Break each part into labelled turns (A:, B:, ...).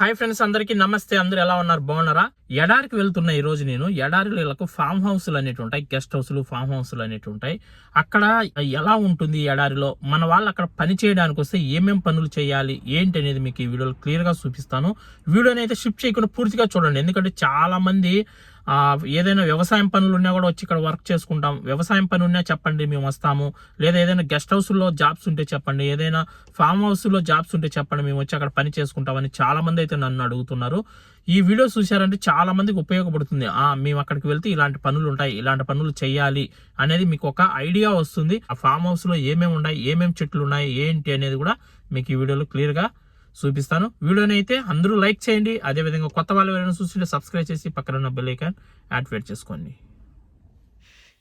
A: Hi friends అందరికీ నమస్తే. అందరూ ఎలా ఉన్నారు? బాగున్నారా? ఎడారికి వెళ్తున్న ఈ రోజు నేను ఎడారిలో వీళ్ళకు ఫామ్ హౌస్లు అనేవి ఉంటాయి. గెస్ట్ హౌస్లు ఫామ్ హౌస్లు అనేవి ఉంటాయి. అక్కడ ఎలా ఉంటుంది ఎడారిలో? మన వాళ్ళు అక్కడ పని చేయడానికి వస్తే ఏమేం పనులు చేయాలి? ఏంటి అనేది మీకు ఈ వీడియోలో క్లియర్గా చూపిస్తాను. వీడియోని అయితే షిఫ్ట్ చేయకుండా పూర్తిగా చూడండి. ఎందుకంటే చాలా మంది ఏదైనా వ్యవసాయం పనులు ఉన్నా కూడా వచ్చి ఇక్కడ వర్క్ చేసుకుంటాం. వ్యవసాయం పని ఉన్నా చెప్పండి మేము వస్తాము. లేదా ఏదైనా గెస్ట్ హౌస్లో జాబ్స్ ఉంటే చెప్పండి. ఏదైనా ఫామ్ హౌస్లో జాబ్స్ ఉంటే చెప్పండి మేము వచ్చి అక్కడ పని చేసుకుంటామని చాలామంది అయితే నన్ను అడుగుతున్నారు. ఈ వీడియో చూశారంటే చాలా మందికి ఉపయోగపడుతుంది. ఆ మేము అక్కడికి వెళ్తే ఇలాంటి పనులు ఉంటాయి ఇలాంటి పనులు చేయాలి అనేది మీకు ఒక ఐడియా వస్తుంది. ఆ ఫామ్ హౌస్లో ఏమేమి ఉన్నాయి ఏమేమి చెట్లు ఉన్నాయి ఏంటి అనేది కూడా మీకు ఈ వీడియోలో క్లియర్గా చూపిస్తాను. వీడియోని అయితే అందరూ లైక్ చేయండి. అదే విధంగా కొత్త వాళ్ళు ఎవరైనా చూస్తుంటే సబ్స్క్రైబ్ చేసి పక్కన ఉన్న బెల్ ఐకాన్ యాక్టివేట్ చేసుకోండి.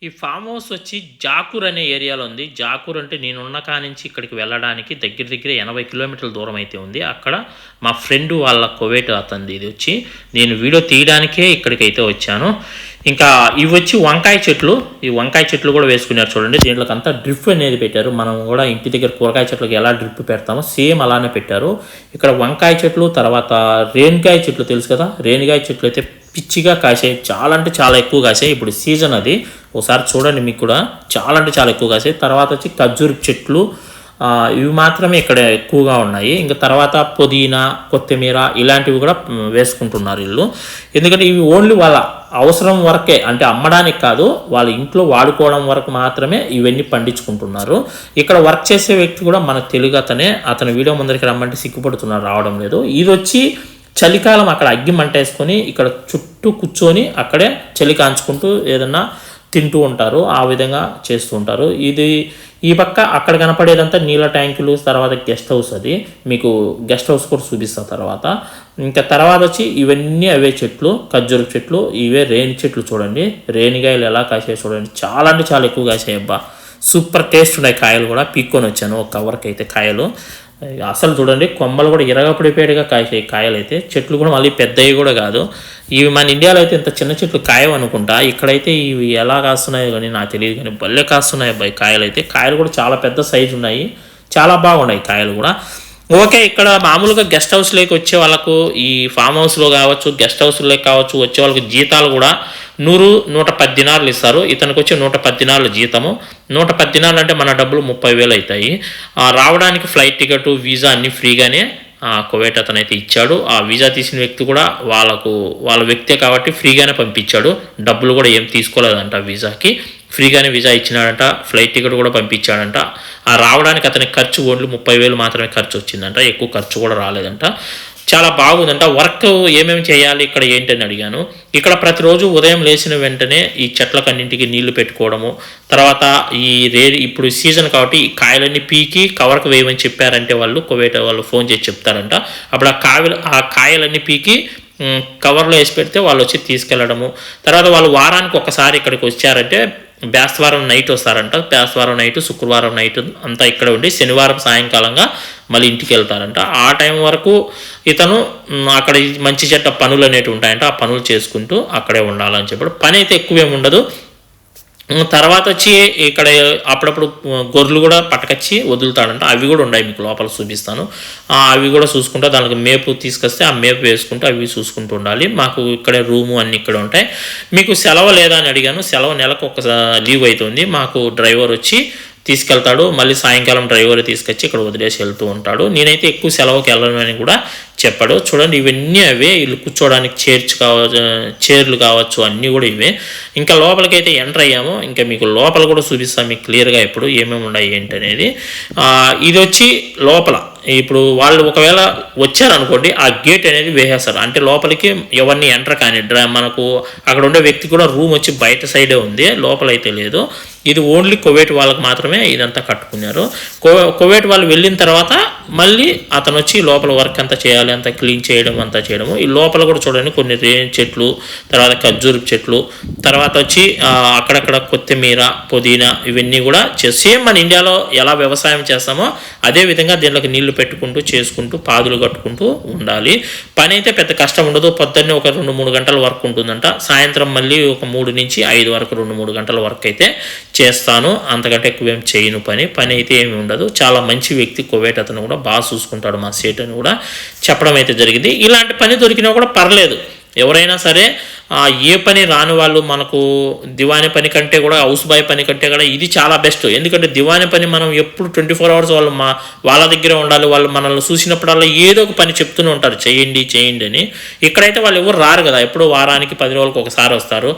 A: ఈ ఫామ్ హౌస్ వచ్చి జాకూర్ అనే ఏరియాలో ఉంది. జాకూర్ అంటే నేనున్న కానించి ఇక్కడికి వెళ్ళడానికి దగ్గర దగ్గర ఎనభై కిలోమీటర్ల దూరం అయితే ఉంది. అక్కడ మా ఫ్రెండ్ వాళ్ళ కొవేట్ అతంది ఇది వచ్చి నేను వీడియో తీయడానికే ఇక్కడికైతే వచ్చాను. ఇంకా ఇవి వచ్చి వంకాయ చెట్లు. ఈ వంకాయ చెట్లు కూడా వేసుకున్నారు చూడండి. దీంట్లోకి అంతా డ్రిప్ అనేది పెట్టారు. మనం కూడా ఇంటి దగ్గర కూరగాయ చెట్లకి ఎలా డ్రిప్ పెడతామో సేమ్ అలానే పెట్టారు. ఇక్కడ వంకాయ చెట్లు తర్వాత రేణికాయ చెట్లు తెలుసు కదా? రేణికాయ చెట్లు అయితే పిచ్చిగా కాసాయి. చాలా అంటే చాలా ఎక్కువ కాసాయి. ఇప్పుడు సీజన్ అది. ఒకసారి చూడండి మీకు కూడా. చాలా అంటే చాలా ఎక్కువ కాసాయి. తర్వాత వచ్చి ఖర్జూర చెట్లు. ఇవి మాత్రమే ఇక్కడ ఎక్కువగా ఉన్నాయి. ఇంకా తర్వాత పుదీనా కొత్తిమీర ఇలాంటివి కూడా వేసుకుంటున్నారు వీళ్ళు. ఎందుకంటే ఇవి ఓన్లీ వాళ్ళ అవసరం వరకే అంటే అమ్మడానికి కాదు వాళ్ళ ఇంట్లో వాడుకోవడం వరకు మాత్రమే ఇవన్నీ పండించుకుంటున్నారు. ఇక్కడ వర్క్ చేసే వ్యక్తి కూడా మన తెలుగు అతనే. అతను వీడియో ముందరికి రమ్మంటే సిగ్గుపడుతున్నారు రావడం లేదు. ఇది వచ్చి చలికాలం అక్కడ అగ్గి మంటేసుకొని ఇక్కడ చుట్టూ కూర్చొని అక్కడే చలి కాంచుకుంటూ ఏదన్నా తింటూ ఉంటారు ఆ విధంగా చేస్తూ ఉంటారు. ఇది ఈ పక్క అక్కడ కనపడేదంతా నీళ్ళ ట్యాంకులు తర్వాత గెస్ట్ హౌస్ అది. మీకు గెస్ట్ హౌస్ కూడా చూపిస్తా తర్వాత. ఇంకా తర్వాత వచ్చి ఇవన్నీ అవే చెట్లు ఖర్జూర చెట్లు ఇవే రేణి చెట్లు చూడండి. రేణికాయలు ఎలా కాసాయి చూడండి. చాలా అంటే చాలా ఎక్కువ కాసాయి అబ్బా సూపర్ టేస్ట్ ఉన్నాయి కాయలు కూడా. పీక్కొని వచ్చాను ఒక కవర్కి అయితే కాయలు. అసలు చూడండి కొమ్మలు కూడా ఇరగపడిపోయాడుగా కాసాయి కాయలు అయితే చెట్లు కూడా మళ్ళీ పెద్దవి కూడా కాదు. ఇవి మన ఇండియాలో అయితే ఇంత చిన్న చెట్లు కాయవు అనుకుంటా. ఇక్కడైతే ఇవి ఎలా కాస్తున్నాయో కానీ నాకు తెలియదు కానీ భలే కాస్తున్నాయి అబ్బాయి కాయలు అయితే కాయలు కూడా చాలా పెద్ద సైజు ఉన్నాయి. చాలా బాగున్నాయి కాయలు కూడా. ఓకే ఇక్కడ మామూలుగా గెస్ట్ హౌస్లోకి వచ్చే వాళ్ళకు ఈ ఫామ్ హౌస్లో కావచ్చు గెస్ట్ హౌస్లోకి కావచ్చు వచ్చే వాళ్ళకి జీతాలు కూడా నూరు నూట పది ఇస్తారు. ఇతనికి వచ్చి నూట పది జీతము. నూట పది అంటే మన డబ్బులు ముప్పై వేలు అవుతాయి. రావడానికి ఫ్లైట్ టికెట్ వీసా అన్నీ ఫ్రీగానే కువైట్ అతనైతే ఇచ్చాడు. ఆ వీసా తీసిన వ్యక్తి కూడా వాళ్ళకు వాళ్ళ వ్యక్తే కాబట్టి ఫ్రీగానే పంపించాడు. డబ్బులు కూడా ఏం తీసుకోలేదంట వీసాకి. ఫ్రీగానే వీసా ఇచ్చినాడంట ఫ్లైట్ టికెట్ కూడా పంపించాడంట. ఆ రావడానికి అతనికి ఖర్చు ఓన్లీ ముప్పై వేలు మాత్రమే ఖర్చు వచ్చిందంట ఎక్కువ ఖర్చు కూడా రాలేదంట. చాలా బాగుందంట వర్క్ ఏమేమి చేయాలి ఇక్కడ ఏంటని అడిగాను. ఇక్కడ ప్రతిరోజు ఉదయం లేచిన వెంటనే ఈ చెట్లకన్నింటికి నీళ్ళు పెట్టుకోవడము తర్వాత ఈ రే ఇప్పుడు సీజన్ కాబట్టి ఈ కాయలన్నీ పీకి కవర్కి వేయమని చెప్పారంటే వాళ్ళు కువేట వాళ్ళు ఫోన్ చేసి చెప్తారంట. అప్పుడు ఆ కాయలు ఆ కాయలన్నీ పీకి కవర్లో వేసి పెడితే వాళ్ళు వచ్చి తీసుకెళ్ళడము. తర్వాత వాళ్ళు వారానికి ఒకసారి ఇక్కడికి వచ్చారంటే బేస్తవారం నైట్ వస్తారంట. బేస్తవారం నైట్ శుక్రవారం నైట్ అంతా ఇక్కడ ఉండి శనివారం సాయంకాలంగా మళ్ళీ ఇంటికి వెళ్తారంట. ఆ టైం వరకు ఇతను అక్కడ మంచి చెట్ట పనులు అనేవి ఉంటాయంట. ఆ పనులు చేసుకుంటూ అక్కడే ఉండాలని చెప్పాడు. పని అయితే ఎక్కువేమి ఉండదు. తర్వాత వచ్చి ఇక్కడ అప్పుడప్పుడు గొర్రెలు కూడా పట్టుకొచ్చి వదులుతాడంట. అవి కూడా ఉన్నాయి మీకు లోపల చూపిస్తాను. అవి కూడా చూసుకుంటా దానికి మేపు తీసుకొస్తే ఆ మేపు వేసుకుంటూ అవి చూసుకుంటూ ఉండాలి. మాకు ఇక్కడే రూము అన్నీ ఇక్కడ ఉంటాయి. మీకు సెలవు లేదా అని అడిగాను. సెలవు నెలకు ఒక లీవ్ అవుతుంది మాకు డ్రైవర్ వచ్చి తీసుకెళ్తాడు మళ్ళీ సాయంకాలం డ్రైవర్ తీసుకొచ్చి ఇక్కడ వదిలేసి వెళ్తూ ఉంటాడు. నేనైతే ఎక్కువ సెలవుకి వెళ్ళడం అని కూడా చెప్పాడు. చూడండి ఇవన్నీ అవే. వీళ్ళు కూర్చోవడానికి చైర్స్ కావచ్చు చైర్లు కావచ్చు అన్నీ కూడా ఇవే. ఇంకా లోపలికైతే ఎంటర్ అయ్యాము. ఇంకా మీకు లోపల కూడా చూపిస్తాం మీకు క్లియర్గా ఇప్పుడు ఏమేమి ఉన్నాయి ఏంటి అనేది ఇది వచ్చి లోపల. ఇప్పుడు వాళ్ళు ఒకవేళ వచ్చారనుకోండి ఆ గేట్ అనేది వేసేస్తారు. అంటే లోపలికి ఎవరిని ఎంటర్ కానీ డ్రా మనకు అక్కడ ఉండే వ్యక్తి కూడా రూమ్ వచ్చి బయట సైడే ఉంది లోపలైతే లేదు. ఇది ఓన్లీ కోవేట్ వాళ్ళకి మాత్రమే ఇదంతా కట్టుకున్నారు. కో- వాళ్ళు వెళ్ళిన తర్వాత మళ్ళీ అతను వచ్చి లోపల వర్క్ అంతా చేయాలి అంతా క్లీన్ చేయడం అంతా చేయడము. ఈ లోపల కూడా చూడండి కొన్ని రేణి చెట్లు తర్వాత ఖర్జూరు చెట్లు తర్వాత వచ్చి అక్కడక్కడ కొత్తిమీర పుదీనా ఇవన్నీ కూడా సేమ్ మన ఇండియాలో ఎలా వ్యవసాయం చేస్తామో అదే విధంగా దీంట్లోకి నీళ్ళు నీళ్ళు పెట్టుకుంటూ చేసుకుంటూ పాదులు కట్టుకుంటూ ఉండాలి. పని అయితే పెద్ద కష్టం ఉండదు. పొద్దున్నే ఒక రెండు మూడు గంటల వర్క్ ఉంటుందంట. సాయంత్రం మళ్ళీ ఒక మూడు నుంచి ఐదు వరకు రెండు మూడు గంటల వర్క్ అయితే చేస్తాను. అంతకంటే ఎక్కువ ఏం చేయను పని. పని అయితే ఏమి ఉండదు. చాలా మంచి వ్యక్తి కువైట్ అతను కూడా బాగా చూసుకుంటాడు మా సేట్ అని కూడా చెప్పడం అయితే జరిగింది. ఇలాంటి పని దొరికినా కూడా పర్లేదు. ఎవరైనా సరే ఏ పని రాని వాళ్ళు మనకు దివాని పని కంటే కూడా హౌస్ బాయ్ పని కంటే కూడా ఇది చాలా బెస్ట్. ఎందుకంటే దివాని పని మనం ఎప్పుడు ట్వంటీ ఫోర్ అవర్స్ వాళ్ళు మా వాళ్ళ దగ్గర ఉండాలి. వాళ్ళు మనల్ని చూసినప్పుడల్లా ఏదో ఒక పని చెప్తూనే ఉంటారు. చేయండి చేయండి అని. ఇక్కడైతే వాళ్ళు ఎవరు రారు కదా. ఎప్పుడో వారానికి పది రోజులకు ఒకసారి వస్తారు.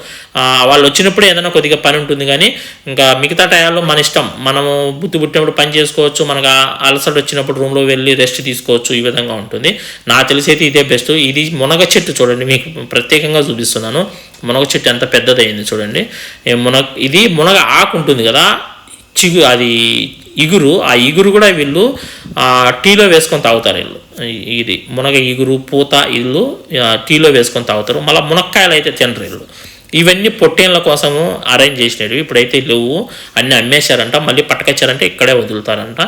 A: వాళ్ళు వచ్చినప్పుడు ఏదైనా కొద్దిగా పని ఉంటుంది కానీ ఇంకా మిగతా టయాల్లో మన ఇష్టం. మనము బుద్ధి పుట్టినప్పుడు పని చేసుకోవచ్చు. మనకు ఆ అలసట వచ్చినప్పుడు రూమ్లో వెళ్ళి రెస్ట్ తీసుకోవచ్చు. ఈ విధంగా ఉంటుంది. నాకు తెలిసి అయితే ఇదే బెస్ట్. ఇది మునగ చెట్టు చూడండి. మీకు ప్రత్యేకంగా చూపిస్తున్నాను. మునగ చెట్టు ఎంత పెద్దదైంది చూడండి. మునగ ఇది మునగ ఆకు ఉంటుంది కదా చిగు అది ఇగురు ఆ ఇగురు కూడా వీళ్ళు ఆ, టీలో వేసుకొని తాగుతారు వీళ్ళు. ఇది మునగ ఇగురు పూత ఇల్లు టీలో వేసుకొని తాగుతారు. మళ్ళీ మునక్కాయలు అయితే తినరు వీళ్ళు. ఇవన్నీ పొట్టేన్ల కోసము అరేంజ్ చేసినవి ఇప్పుడైతే లేవు. అన్నీ అమ్మేశారంట. మళ్ళీ పట్టుకొచ్చారంటే ఇక్కడే వదులుతారంట.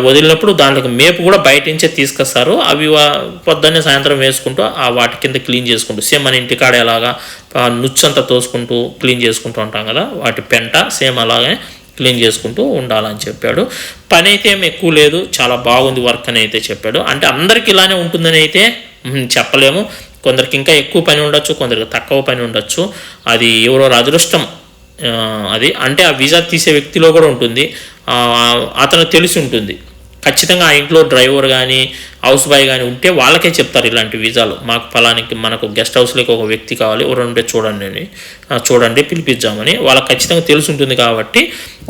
A: వదిలినప్పుడు దాంట్లో మేపు కూడా బయట నుంచే తీసుకొస్తారు. అవి వా- పొద్దున్నే సాయంత్రం వేసుకుంటూ ఆ వాటి కింద క్లీన్ చేసుకుంటూ సేమ్ మన ఇంటికాడ ఎలాగా నుచ్చంతా తోసుకుంటూ క్లీన్ చేసుకుంటూ ఉంటాం కదా వాటి పెంట సేమ్ అలాగే క్లీన్ చేసుకుంటూ ఉండాలని చెప్పాడు. పని అయితే ఏమి ఎక్కువ లేదు. చాలా బాగుంది వర్క్ అని అయితే చెప్పాడు. అంటే అందరికి ఇలానే ఉంటుందని అయితే చెప్పలేము. కొందరికి ఇంకా ఎక్కువ పని ఉండొచ్చు కొందరికి తక్కువ పని ఉండొచ్చు. అది ఎవరో అదృష్టం అది అంటే ఆ వీసా తీసే వ్యక్తిలో కూడా ఉంటుంది. అతను తెలిసి ఉంటుంది. ఖచ్చితంగా ఆ ఇంట్లో డ్రైవర్ కానీ హౌస్ బాయ్ కానీ ఉంటే వాళ్ళకే చెప్తారు ఇలాంటి వీజాలు మాకు ఫలానికి మనకు గెస్ట్ హౌస్లోకి ఒక వ్యక్తి కావాలి ఎవరు ఉంటే చూడండి అని. చూడండి పిలిపిద్దామని. వాళ్ళకి ఖచ్చితంగా తెలిసి ఉంటుంది కాబట్టి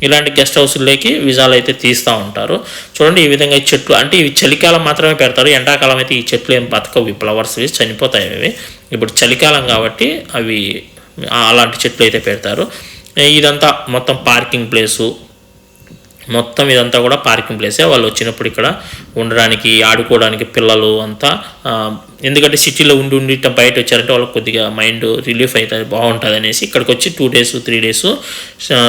A: ఇలాంటి గెస్ట్ హౌస్లోకి వీజాలు అయితే తీస్తూ ఉంటారు. చూడండి ఈ విధంగా ఈ చెట్లు అంటే ఇవి చలికాలం మాత్రమే పెడతారు. ఎండాకాలం అయితే ఈ చెట్లు ఏం బతకవు. ఫ్లవర్స్ ఇవి చనిపోతాయి అవి. ఇప్పుడు చలికాలం కాబట్టి అవి అలాంటి చెట్లు అయితే పెడతారు. ఇదంతా మొత్తం పార్కింగ్ ప్లేసు మొత్తం ఇదంతా కూడా పార్కింగ్ ప్లేసే. వాళ్ళు వచ్చినప్పుడు ఇక్కడ ఉండడానికి ఆడుకోవడానికి పిల్లలు అంతా ఎందుకంటే సిటీలో ఉండి ఉండి బయట వచ్చారంటే వాళ్ళకి కొద్దిగా మైండ్ రిలీఫ్ అవుతుంది బాగుంటుంది అనేసి ఇక్కడికి వచ్చి two days three days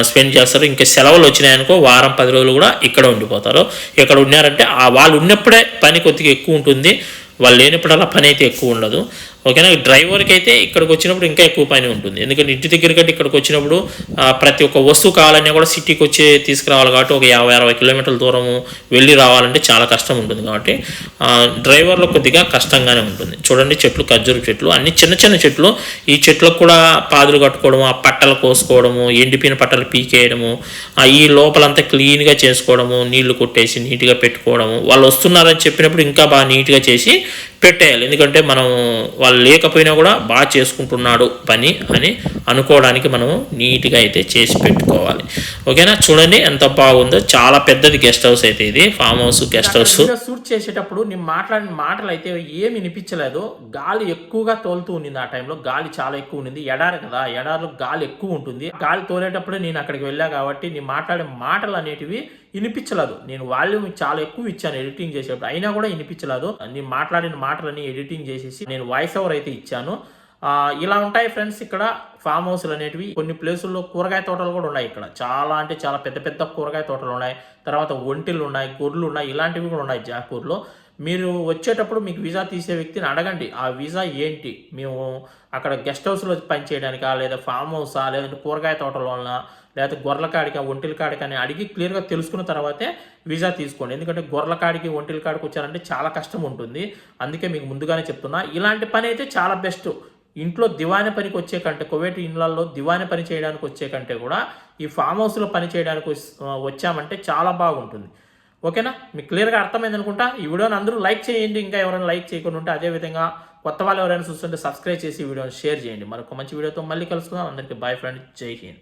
A: spend చేస్తారు. ఇంకా సెలవులు వచ్చినాయనుకో వారం పది రోజులు కూడా ఇక్కడ ఉండిపోతారు. ఇక్కడ ఉన్నారంటే వాళ్ళు ఉన్నప్పుడే పని కొద్దిగా ఎక్కువ ఉంటుంది. వాళ్ళు లేనప్పుడల్లా పని అయితే ఎక్కువ ఉండదు. ఓకేనా? డ్రైవర్కి అయితే ఇక్కడికి వచ్చినప్పుడు ఇంకా ఎక్కువ పని ఉంటుంది. ఎందుకంటే ఇంటి దగ్గర కంటే ఇక్కడికి వచ్చినప్పుడు ప్రతి ఒక్క వస్తువు కావాలన్నా కూడా సిటీకి వచ్చి తీసుకురావాలి కాబట్టి ఒక యాభై అరవై కిలోమీటర్ల దూరము వెళ్ళి రావాలంటే చాలా కష్టం ఉంటుంది కాబట్టి డ్రైవర్లో కొద్దిగా కష్టంగానే ఉంటుంది. చూడండి చెట్లు ఖర్జూరు చెట్లు అన్ని చిన్న చిన్న చెట్లు. ఈ చెట్లకు కూడా పాదులు కట్టుకోవడము ఆ పట్టలు కోసుకోవడము ఎండిపోయిన పట్టలు పీకేయడము ఆ, ఈ లోపలంతా క్లీన్గా చేసుకోవడము నీళ్ళు కొట్టేసి నీట్గా పెట్టుకోవడము. వాళ్ళు వస్తున్నారని చెప్పినప్పుడు ఇంకా బాగా నీట్గా చేసి పెట్టేయాలి. ఎందుకంటే మనం వాళ్ళు లేకపోయినా కూడా బాగా చేసుకుంటున్నాడు పని అని అనుకోవడానికి మనము నీట్గా అయితే చేసి పెట్టుకోవాలి. ఓకేనా? చూడండి ఎంత బాగుందో. చాలా పెద్దది గెస్ట్ హౌస్ అయితే ఇది. Farm house guest house. Shoot చేసేటప్పుడు నేను మాట్లాడిన మాటలు అయితే ఏమి వినిపించలేదు. గాలి ఎక్కువగా తోలుతూ ఉండింది ఆ టైంలో. గాలి చాలా ఎక్కువ ఉండింది. ఎడారి కదా. ఎడారిలో గాలి ఎక్కువ ఉంటుంది. గాలి తోలేటప్పుడే నేను అక్కడికి వెళ్ళా కాబట్టి నేను మాట్లాడే మాటలు అనేటివి వినిపించలేదు. నేను వాల్యూమ్ చాలా ఎక్కువ ఇచ్చాను ఎడిటింగ్ చేసేటప్పుడు. అయినా కూడా వినిపించలేదు. నేను మాట్లాడిన మాటలని ఎడిటింగ్ చేసేసి నేను వాయిస్ ఓవర్ అయితే ఇచ్చాను. ఇలా ఉంటాయి ఫ్రెండ్స్ ఇక్కడ ఫామ్ హౌస్లు అనేటివి. కొన్ని ప్లేసుల్లో కూరగాయ తోటలు కూడా ఉన్నాయి ఇక్కడ. చాలా అంటే చాలా పెద్ద పెద్ద కూరగాయ తోటలు ఉన్నాయి. తర్వాత ఒంటిలు ఉన్నాయి గొర్రెలు ఉన్నాయి ఇలాంటివి కూడా ఉన్నాయి జాకూర్లో. మీరు వచ్చేటప్పుడు మీకు వీసా తీసే వ్యక్తిని అడగండి. ఆ వీసా ఏంటి? మేము అక్కడ గెస్ట్ హౌస్లో పనిచేయడానికా లేదా ఫామ్ హౌసా? లేదంటే కూరగాయ తోటలోనా? లేకపోతే గొర్రెల కాడికా ఒంటిల కాడికని అని అడిగి క్లియర్గా తెలుసుకున్న తర్వాతే వీసా తీసుకోండి. ఎందుకంటే గొర్రెల కాడికి ఒంటిల కాడికి వచ్చారంటే చాలా కష్టం ఉంటుంది. అందుకే మీకు ముందుగానే చెప్తున్నా. ఇలాంటి పని అయితే చాలా బెస్ట్. ఇంట్లో దివాని పనికి వచ్చే కంటే కువైట్ ఇండ్లలో దివాని పని చేయడానికి వచ్చే కంటే కూడా ఈ ఫామ్ హౌస్లో పని చేయడానికి వచ్చామంటే చాలా బాగుంటుంది. ఓకేనా? మీకు క్లియర్గా అర్థమైంది అనుకుంటా. ఈ వీడియోని అందరూ లైక్ చేయండి. ఇంకా ఎవరైనా లైక్ చేయకుండా ఉంటే అదేవిధంగా కొత్త వాళ్ళు ఎవరైనా చూస్తుంటే సబ్స్క్రైబ్ చేసి ఈ వీడియోని షేర్ చేయండి. మరొక మంచి వీడియోతో మళ్ళీ కలుసుకుందాం. అందరికీ బాయ్ ఫ్రెండ్ జై హింద్.